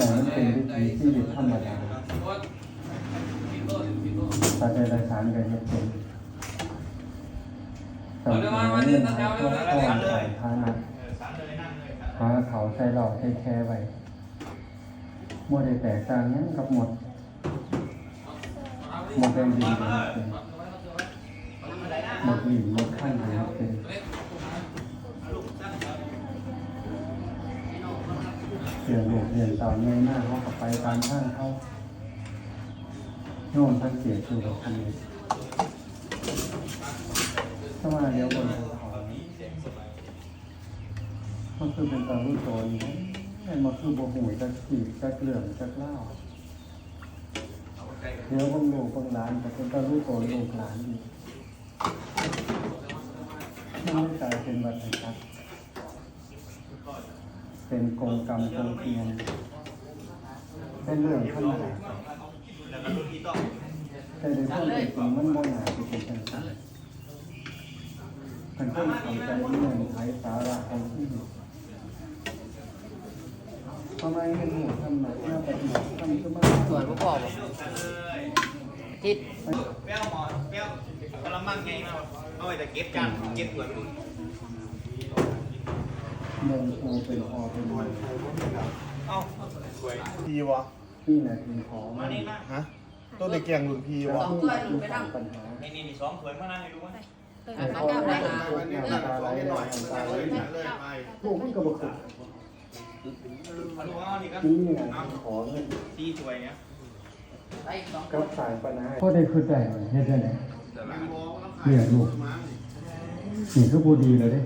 แต่มันเป็นวิถีชีวิตธรรมดาปัจจัยรายสารกันเฮ็ดเป็นสมัยนี้นะเขาก็ต้องใส่ฐานะหาเขาใส่หล่อใส่แค่ไว้บ่ได้แตกต่างหยังกับหมดหมดเป็นดินเป็นหมดหลีหมดขั้นเป็น เรียนลูกเรียนตอนง่ายมาเขาก็ไปตามท่างเขาโน่นท่านเสียอยู่กับคันนี้ถ้ามาเดี๋ยวบนเขามันคือเป็นตาลูกโจรนะแต่มันคือโบหูจักขีดจักเหลื่อมจักเล่าเดี๋ยวบางลูกบางหลานแต่เป็นตาลูกโจรลูกหลานอีกมันไม่กลายเป็นวัฏจักร เป็นกงกรรมกงเกียนเป็นเรื่องธรรมาแต่ในความเป็นจริงมันโมหนาที่เป็นจังสันมันก็เข้าใจเรื่องไร้สาระของที่อยู่ทำไมเงินหมู่ทำไมหน้าปฏิบัติทำขึ้นมาส่วนประกอบทิศเปี้ยวหมอนเปี้ยวกระมังไงนะเอาไว้แต่เก็บจานเก็บถ้วยมึงเมืองครูเป็นพอเป็นมวยเอ้าถ้วยพีวะที่นาทีของมานี่มาฮะต้นในแกงรุ่นพีวะที่มีปัญหานี่นี่นี่สองถ้วยมานั่งให้ดูมั้ยให้พ่อแม่น้ำตาไหลน้ำตาไหลลูกมันก็บอกมาดูว่านี่ครับนี่ไงขอเงินสี่ถ้วยเนี้ยไปอีกสองกับสายปัญหาพ่อได้คือได้เฮ็ดได้ไหนเลี้ยงลูกนี่คือผู้ดีเลยเด้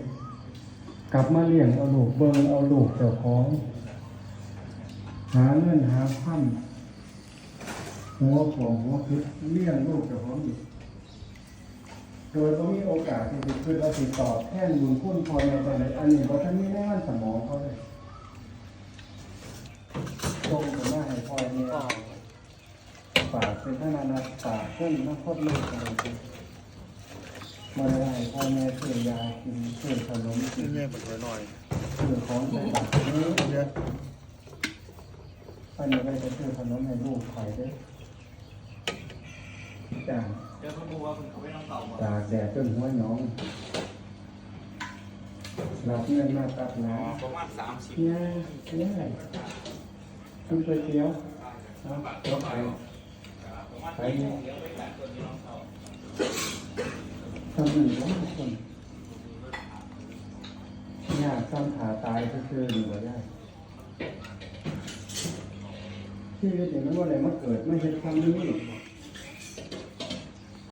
กลับมาเลี้ยงเอาลูกเบิ่งเอาลูกเจ้าของ หาเงินหาพันหัวของหัวคิดเลี้ยงลูกเจ้าของอีกโดยก็มีโอกาสที่จะขึ้นเอาติดต่อบแทนบุญคุณพอในตอนนี้อันนี้เราะท่านมีแน่นสมองเขาเลยตรงกับมาให้พ่อเนี่ยฝากเป็นท่านาฝากเพื่อนนักพจน์ลูกอะไรกัน มาได้ให้พ่อแม่ซื้อยากินซื้อขนมกินเนี่ยมันหน่อยซื้อของใส่บาตรนี้ๆเนี่ยอันนี้ก็จะซื้อขนมให้ลูกขายด้วยจ้าเดี๋ยวเขาดูว่าคุณเขาไม่ต้องเต่าหมดตากแดดจนหัวหนองรับเงินมาตัดหนาประมาณสามสิบเนี่ยเนี่ยกินก๋วยเตี๋ยวนะรถไฟประมาณไป ทำหนึ่งร้อยคนยากซ้ำขาตายก็คือดีกว่าได้ชีวิตอย่างนั้นว่าอะไรมาเกิดไม่ใช่ครั้งนี้